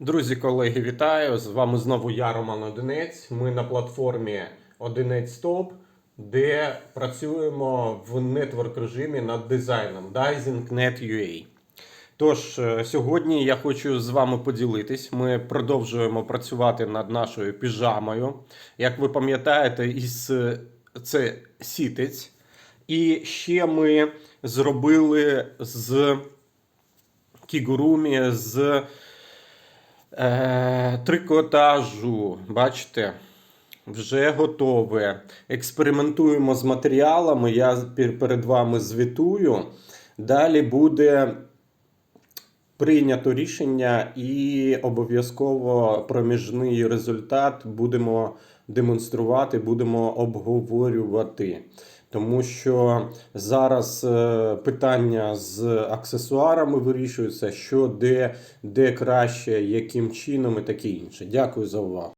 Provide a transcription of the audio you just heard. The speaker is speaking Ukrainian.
Друзі, колеги, вітаю! З вами знову я, Роман Одинець. Ми на платформі Одинець Топ, де працюємо в нетворк режимі над дизайном Dizing.net.ua. Тож, е, сьогодні я хочу з вами поділитись. Ми продовжуємо працювати над нашою піжамою. Як ви пам'ятаєте, із е, це сітець. І ще ми зробили з кігурумі з е, трикотажу. Бачите? Вже готове. Експериментуємо з матеріалами. Я перед вами звітую. Далі буде прийнято рішення і обов'язково проміжний результат будемо демонструвати, будемо обговорювати. Тому що зараз е, питання з аксесуарами вирішуються, що де, де краще, яким чином і таке інше. Дякую за увагу.